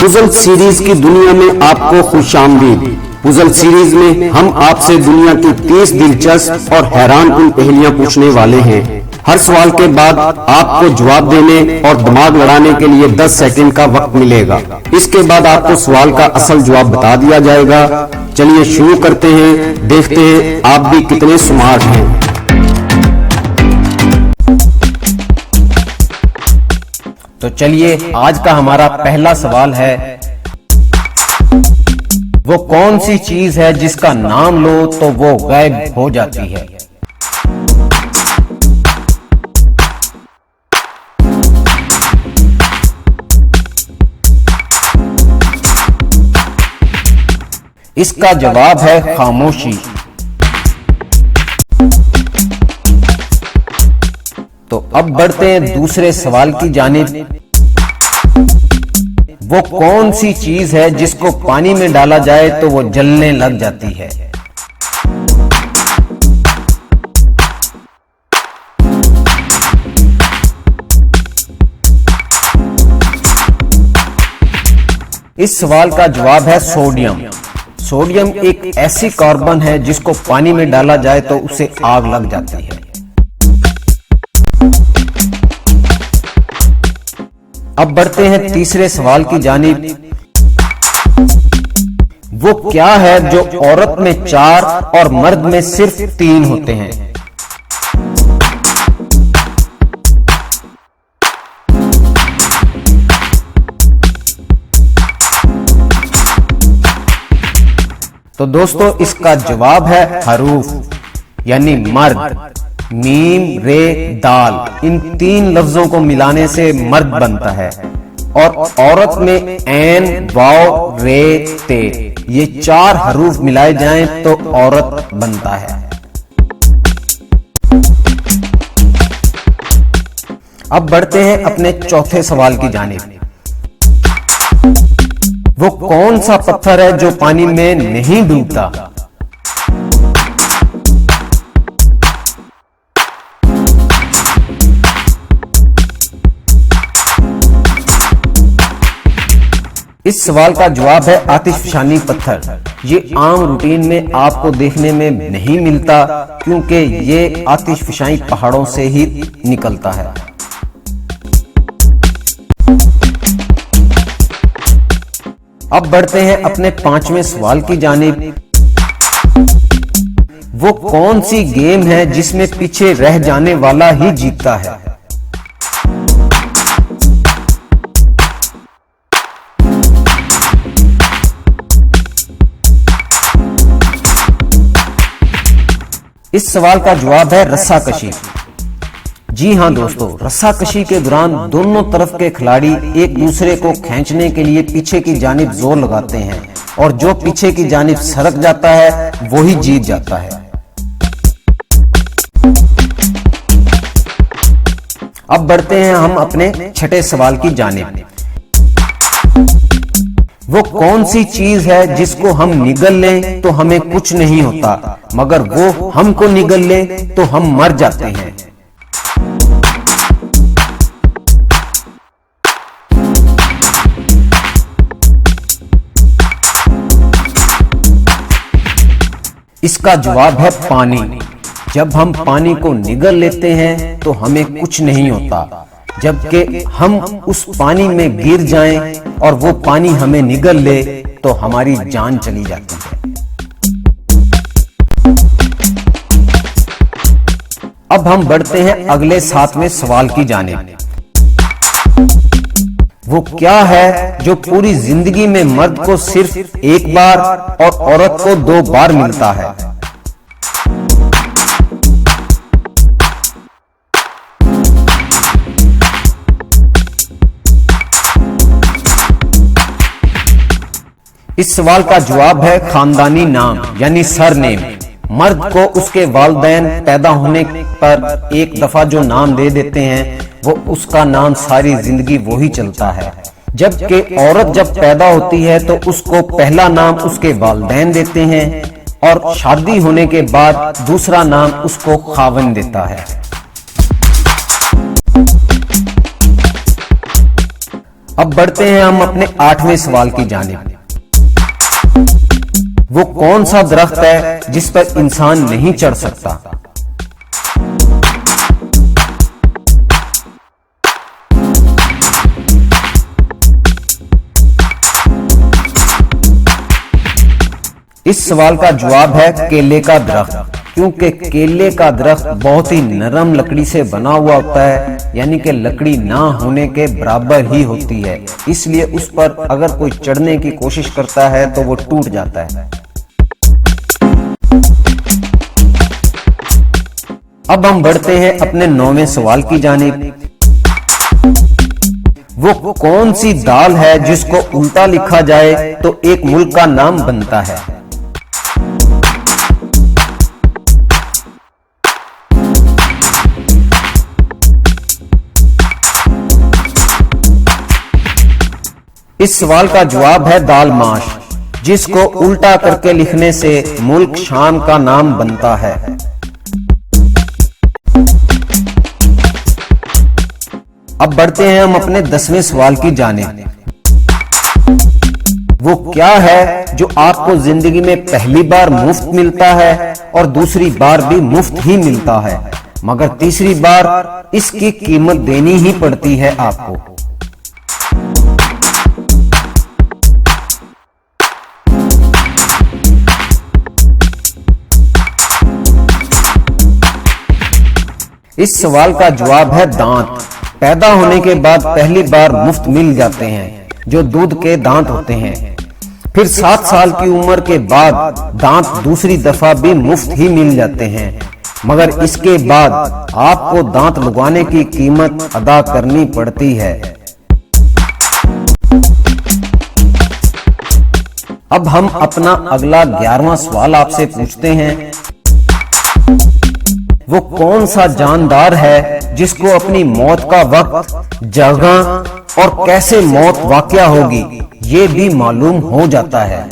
पुजल series की दुनिया में आपको खुश आमदीद पुजल सीरीज़ में हम आपसे दुनिया की 30 दिलचस्प और हैरान कुन पहेलियाँ पूछने वाले हैं। हर सवाल के बाद आपको जवाब देने और दिमाग लड़ाने के लिए 10 सेकंड का वक्त मिलेगा। इसके बाद आपको सवाल का असल जवाब बता दिया जाएगा। चलिए शुरू करते हैं, देखते हैं आप भी कितने स्मार्ट हैं। तो चलिए आज का हमारा पहला सवाल है, वो कौन सी चीज़ है जिसका नाम लो तो वो गायब हो जाती है? इसका जवाब है खामोशी। तो अब बढ़ते हैं दूसरे सवाल की जानिब। वो कौन सी चीज़ है जिसको पानी में डाला जाए तो वो जलने लग जाती है? इस सवाल का जवाब है सोडियम। सोडियम एक ऐसी कार्बन है जिसको पानी में डाला जाए तो उसे आग लग जाती है। अब बढ़ते हैं तीसरे सवाल की जानिब। वो क्या है जो औरत में चार और मर्द में सिर्फ़ तीन होते हैं? तो दोस्तों, इसका जवाब है हरूफ, यानी मर्द। मीम रे, दाल, इन तीन लफ्जों को मिलाने से मर्द बनता है। और औरत में एन वाव, रे, ते, ये चार हरूफ मिलाए जाएँ तो औरत बनता है। अब बढ़ते हैं अपने चौथे सवाल की जानिब। वो कौन सा पत्थर है जो पानी में नहीं डूबता? इस सवाल का जवाब है आतिशफशानी पत्थर। ये आम रूटीन में आपको देखने में नहीं मिलता, क्योंकि ये आतिशफशाई पहाड़ों से ही निकलता है। अब बढ़ते हैं अपने पाँचवें सवाल की जानिब। वो कौन सी गेम है जिसमें पीछे रह जाने वाला ही जीतता है? इस सवाल का जवाब है रस्सा कशी जी हाँ दोस्तों रस्सा कशी के दौरान दोनों तरफ़ के खिलाड़ी एक दूसरे को खींचने के लिए पीछे की जानिब ज़ोर लगाते हैं और जो पीछे की जानब सरक जाता है वो ही जीत जाता है। अब बढ़ते हैं हम अपने छठे सवाल की जानिब। वो कौन सी चीज़ है जिसको हम निगल लें तो हमें कुछ नहीं होता, मगर वो हमको निगल ले तो हम मर जाते हैं। इसका जवाब है पानी। जब हम पानी को निगल लेते हैं तो हमें कुछ नहीं होता जबकि हम उस पानी में गिर जाएँ और वो पानी हमें निगल ले तो हमारी जान चली जाती है। अब हम बढ़ते हैं अगले सातवें सवाल की जाने वो क्या है जो पूरी ज़िंदगी में मर्द को सिर्फ़ एक बार और औरत को दो बार मिलता है? इस सवाल का जवाब है खानदानी नाम, यानी सर नेम मर्द को उसके वालदेन पैदा होने पर एक दफ़ा जो नाम दे देते हैं, वो उसका नाम सारी ज़िंदगी वो ही चलता है। जबकि औरत जब पैदा होती है तो उसको पहला नाम उसके वालदेन देते हैं और शादी होने के बाद दूसरा नाम उसको खावन देता है। अब बढ़ते हैं हम अपने आठवें सवाल की जानिब। वो कौन सा दरख्त है जिस पर इंसान नहीं चढ़ सकता? इस सवाल का जवाब है केले का दरख्त। क्योंकि केले का दरख्त बहुत ही नरम लकड़ी से बना हुआ होता है, यानी कि लकड़ी ना होने के बराबर ही होती है। इसलिए उस पर अगर कोई चढ़ने की कोशिश करता है तो वो टूट जाता है। अब हम बढ़ते हैं अपने नौवें सवाल की जानिब। वो कौन सी दाल है जिसको उल्टा लिखा जाए तो एक मुल्क का नाम बनता है? इस सवाल का जवाब है दाल माश, जिसको उल्टा करके लिखने से मुल्क शाम का नाम बनता है। अब बढ़ते हैं हम अपने दसवें सवाल की जाने वो क्या है जो आपको ज़िंदगी में पहली बार मुफ़्त मिलता है और दूसरी बार भी मुफ़्त ही मिलता है? मगर तीसरी बार इसकी कीमत देनी ही पड़ती है आपको। इस सवाल का जवाब है दांत। पैदा होने के बाद पहली बार मुफ़्त मिल जाते हैं, जो दूध के दांत होते हैं। फिर सात साल की उम्र के बाद दांत दूसरी दफ़ा भी मुफ़्त ही मिल जाते हैं। मगर इसके बाद आपको दांत लगवाने की कीमत अदा करनी पड़ती है। अब हम अपना अगला ग्यारहवा सवाल आपसे पूछते हैं। वो कौन सा जानदार है जिसको अपनी मौत का वक्त, जगह और कैसे मौत वाकया होगी, ये भी मालूम हो जाता है।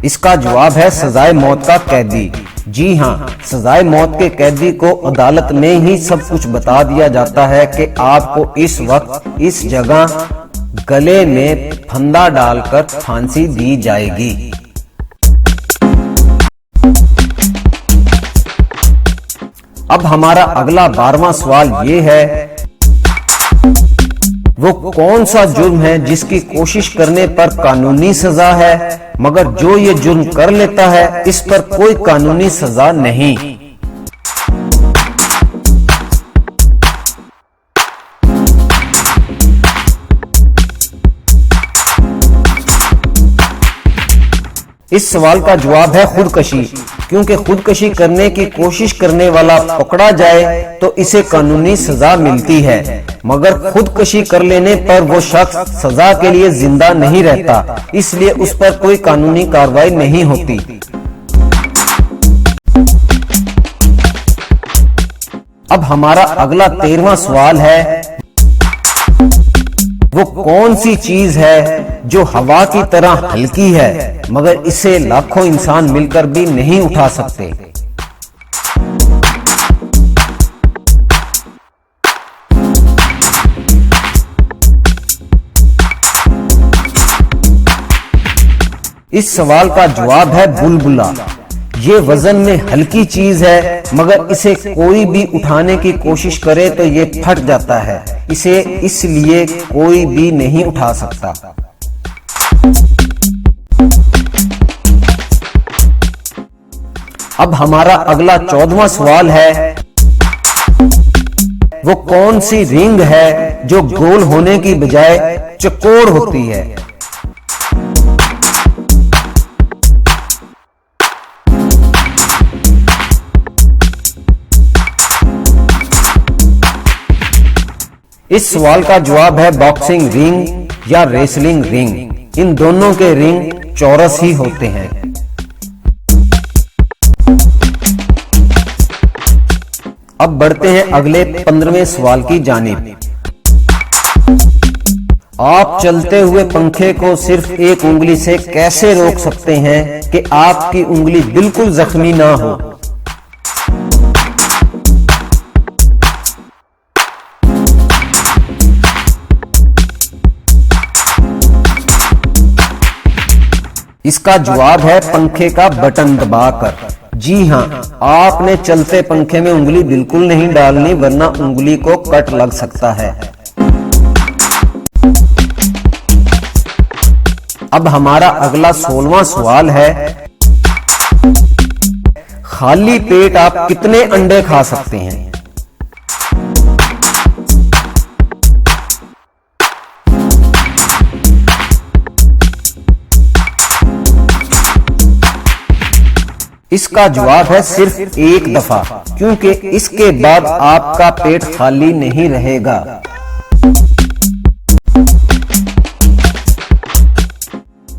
इसका जवाब है सजाए मौत का कैदी। जी हाँ सजाए मौत के कैदी को अदालत में ही सब कुछ बता दिया जाता है कि आपको इस वक्त, इस जगह गले में फंदा डालकर फांसी दी जाएगी। अब हमारा अगला बारवा सवाल ये है वो कौन सा जुर्म है जिसकी कोशिश करने पर कानूनी सजा है? मगर जो ये जुर्म कर लेता है, इस पर कोई कानूनी सजा नहीं। इस सवाल का जवाब है खुदकशी। क्योंकि खुदकशी करने की कोशिश करने वाला पकड़ा जाए तो इसे कानूनी सजा मिलती है। मगर खुदकशी कर लेने पर वो शख्स सजा के लिए ज़िंदा नहीं रहता, इसलिए उस पर कोई कानूनी कार्रवाई नहीं होती। अब हमारा अगला तेरवा सवाल है, वो कौन सी चीज़ है जो हवा की तरह हल्की है मगर इसे लाखों इंसान मिलकर भी नहीं उठा सकते। इस सवाल का जवाब है बुलबुला। ये वज़न में हल्की चीज़ है मगर इसे कोई भी उठाने की कोशिश करे तो ये फट जाता है। इसे इसलिए कोई भी नहीं उठा सकता। अब हमारा अगला चौदवा सवाल है, वो कौन सी रिंग है जो गोल होने की बजाय चकोर होती है? इस सवाल का जवाब है बॉक्सिंग रिंग या रेसलिंग रिंग। इन दोनों के रिंग चौरस ही होते हैं। अब बढ़ते हैं अगले पंद्रहवें सवाल की जानिब। आप चलते हुए पंखे को सिर्फ़ एक उंगली से कैसे रोक सकते हैं कि आपकी उंगली बिल्कुल जख्मी ना हो? इसका जवाब है पंखे का बटन दबाकर। जी हाँ आपने चलते पंखे में उंगली बिल्कुल नहीं डालनी, वरना उंगली को कट लग सकता है। अब हमारा अगला सोलवा सवाल है, खाली पेट आप कितने अंडे खा सकते हैं? इसका जवाब है सिर्फ़ एक दफ़ा, क्योंकि इसके बाद आपका पेट खाली नहीं रहेगा।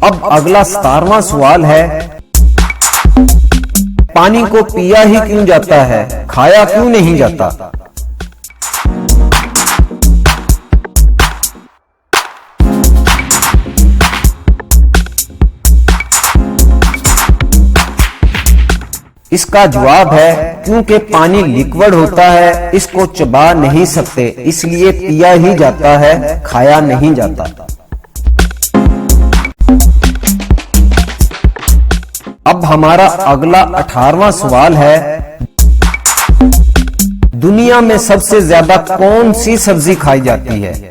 अब अगला सतारवा सवाल है, पानी को पिया ही क्यों जाता है? खाया क्यों नहीं जाता? इसका जवाब है क्योंकि पानी लिक्विड होता है, इसको चबा नहीं सकते, इसलिए पिया ही जाता है, खाया नहीं जाता। अब हमारा अगला अठारवा सवाल है, दुनिया में सबसे ज़्यादा कौन सी सब्ज़ी खाई जाती है?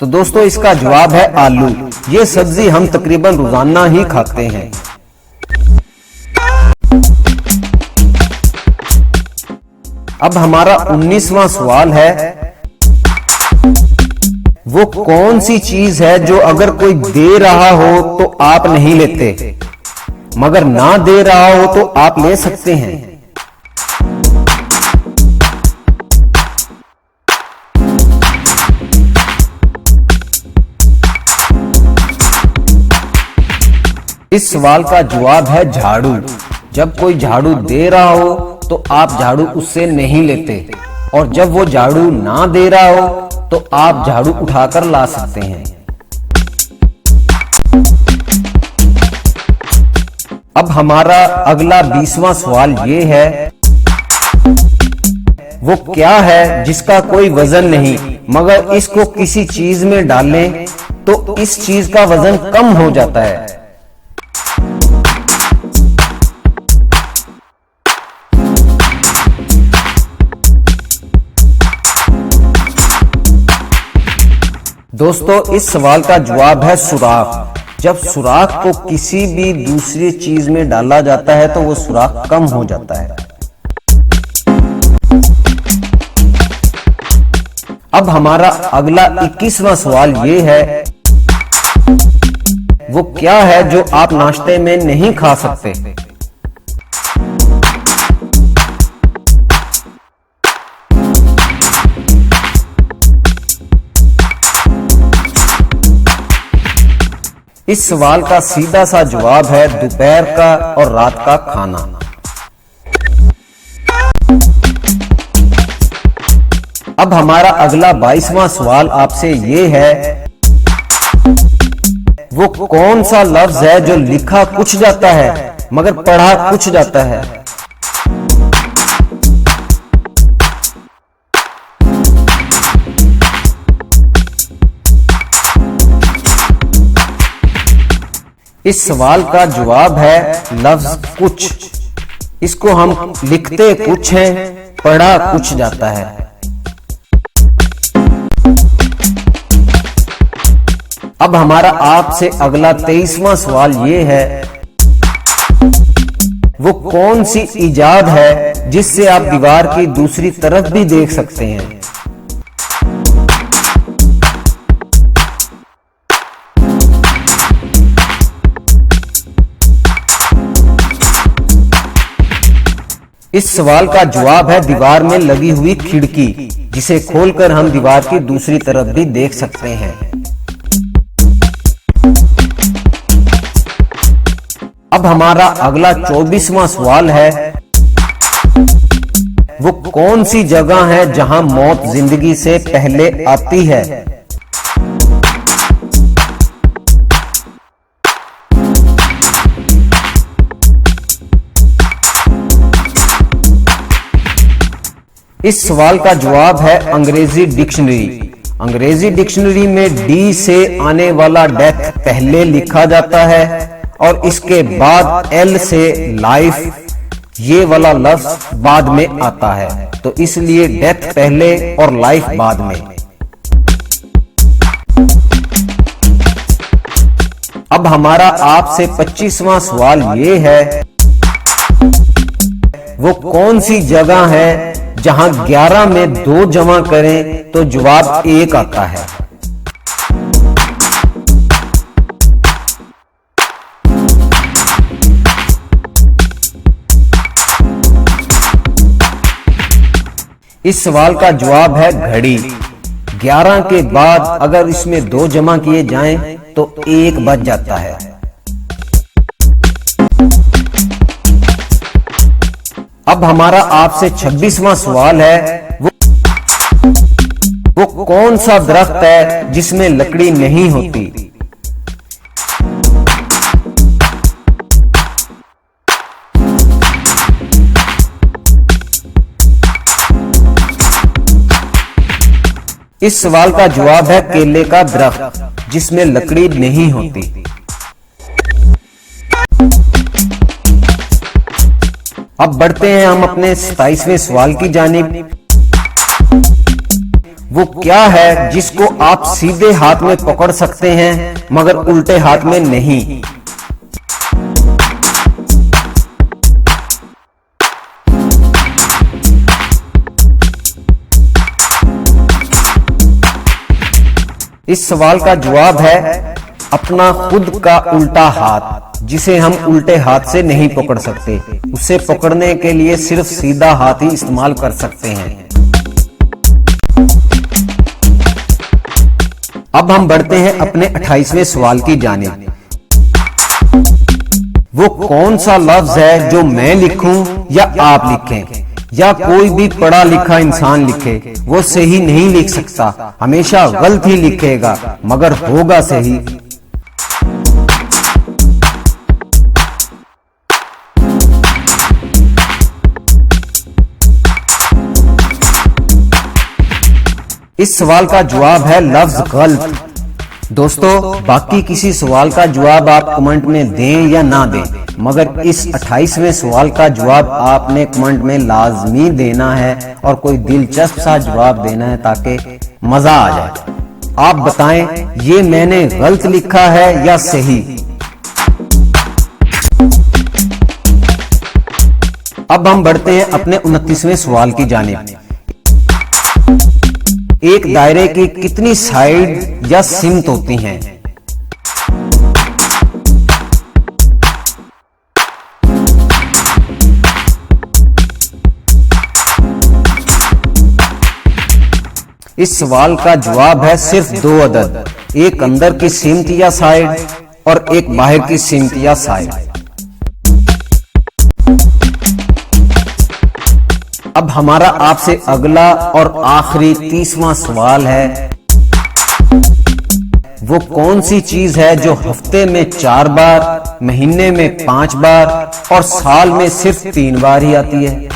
तो दोस्तों, इसका जवाब है आलू। ये सब्ज़ी हम तकरीबन रोज़ाना ही खाते हैं। अब हमारा उन्नीसवा सवाल है, वो कौन सी चीज़ है जो अगर कोई दे रहा हो तो आप नहीं लेते? मगर ना दे रहा हो तो आप ले सकते हैं। इस सवाल का जवाब है झाड़ू। जब कोई झाड़ू दे रहा हो तो आप झाड़ू उससे नहीं लेते। और जब वो झाड़ू ना दे रहा हो तो आप झाड़ू उठाकर ला सकते हैं। अब हमारा अगला बीसवा सवाल ये है, वो क्या है जिसका कोई वज़न नहीं, मगर इसको किसी चीज़ में डालें तो इस चीज़ का वज़न कम हो जाता है। दोस्तों, इस सवाल का जवाब है सुराख। जब सुराख को किसी भी दूसरी चीज़ में डाला जाता है तो वो सुराख कम हो जाता है। अब हमारा अगला 21वां सवाल ये है, वो क्या है जो आप नाश्ते में नहीं खा सकते? इस सवाल का सीधा सा जवाब है दोपहर का और रात का खाना। अब हमारा अगला बाईसवां सवाल आपसे ये है, वो कौन सा लफ्ज है जो लिखा कुछ जाता है, मगर पढ़ा कुछ जाता है? इस सवाल का जवाब है लफ्ज कुछ। इसको हम लिखते कुछ हैं, पढ़ा कुछ जाता है। अब हमारा आपसे अगला तेईसवा सवाल ये है, वो कौन सी इजाद है जिससे आप दीवार की दूसरी तरफ़ भी देख सकते हैं? इस सवाल का जवाब है दीवार में लगी हुई खिड़की, जिसे खोलकर हम दीवार की दूसरी तरफ़ भी देख सकते हैं। अब हमारा अगला चौबीसवा सवाल है, वो कौन सी जगह है जहाँ मौत ज़िंदगी से पहले आती है? इस सवाल का जवाब है अंग्रेज़ी डिक्शनरी। अंग्रेज़ी डिक्शनरी में डी से आने वाला डेथ पहले लिखा जाता है और इसके बाद एल से लाइफ ये वाला लफ्ज बाद में आता है। तो इसलिए डेथ पहले और लाइफ बाद में। अब हमारा आपसे 25वां सवाल ये है, वो कौन सी जगह है जहाँ 11 में दो जमा करें तो जवाब एक आता है। इस सवाल का जवाब है घड़ी। 11 के बाद अगर इसमें दो जमा किए जाएँ तो एक बच जाता है। अब हमारा आपसे 26वां सवाल है, वो वो कौन सा दरख्त है जिसमें लकड़ी नहीं होती? इस सवाल का जवाब है केले का दरख्त, जिसमें लकड़ी नहीं होती। अब बढ़ते हैं हम अपने सताइसवें सवाल की जानिब। वो क्या है जिसको आप सीधे हाथ में पकड़ सकते हैं, मगर उल्टे हाथ में नहीं? इस सवाल का जवाब है अपना खुद का उल्टा हाथ, जिसे हम उल्टे हाथ से नहीं पकड़ सकते। उसे पकड़ने के लिए सिर्फ़ सीधा हाथ ही इस्तेमाल कर सकते हैं। अब हम बढ़ते हैं अपने 28वें सवाल की जाने वो कौन सा लफ्ज है जो मैं लिखूं या आप लिखें? या कोई भी पढ़ा लिखा इंसान लिखे, वो सही नहीं लिख सकता। हमेशा गलत ही लिखेगा, मगर होगा सही। इस सवाल का जवाब है लफ्ज गलत दोस्तों, बाकी किसी सवाल का जवाब आप कमेंट में दें या ना दें, मगर इस 28वें सवाल का जवाब आपने कमेंट में लाजमी देना है और कोई दिलचस्प सा जवाब देना है ताकि मज़ा आ जाए। आप बताएँ, ये मैंने गलत लिखा है या सही? अब हम बढ़ते हैं अपने उनतीसवें सवाल की जानिब। एक दायरे की कितनी साइड या सिमत होती हैं? इस सवाल का जवाब है सिर्फ़ दो अदद, एक अंदर की सीमत या साइड और एक बाहर की सीमत या साइड। अब हमारा आपसे अगला और आखिरी तीसवा सवाल है। वो कौन सी चीज़ है जो हफ़्ते में चार बार, महीने में पाँच बार और साल में सिर्फ़ तीन बार ही आती है?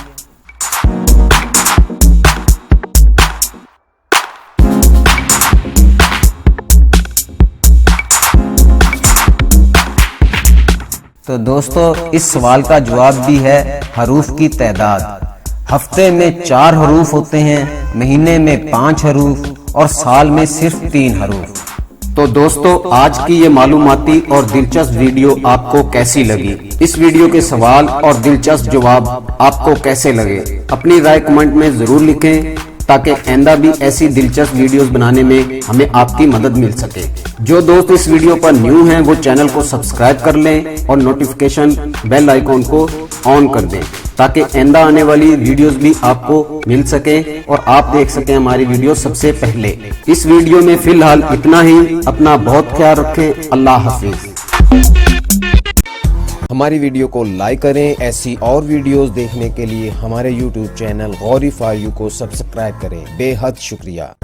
तो दोस्तों, इस सवाल का जवाब भी है हरूफ की तादाद। हफ़्ते में चार हरूफ होते हैं, महीने में पाँच हरूफ और साल में सिर्फ़ तीन हरूफ। तो दोस्तों, आज की ये मालूमती और दिलचस्प वीडियो आपको कैसी लगी? इस वीडियो के सवाल और दिलचस्प जवाब आपको कैसे लगे? अपनी राय कमेंट में ज़रूर लिखें। ताकि आइंदा भी ऐसी दिलचस्प वीडियोस बनाने में हमें आपकी मदद मिल सके। जो दोस्त इस वीडियो पर न्यू हैं, वो चैनल को सब्सक्राइब कर लें और नोटिफिकेशन बेल आइकॉन को ऑन कर दें, ताकि आइंदा आने वाली वीडियोस भी आपको मिल सके और आप देख सकें हमारी वीडियो सबसे पहले। इस वीडियो में फ़िलहाल इतना ही। अपना बहुत ख्याल रखें। अल्लाह हाफिज। हमारी वीडियो को लाइक करें। ऐसी और वीडियोस देखने के लिए हमारे YouTube channel Gauri for you को सब्सक्राइब करें। बेहद शुक्रिया।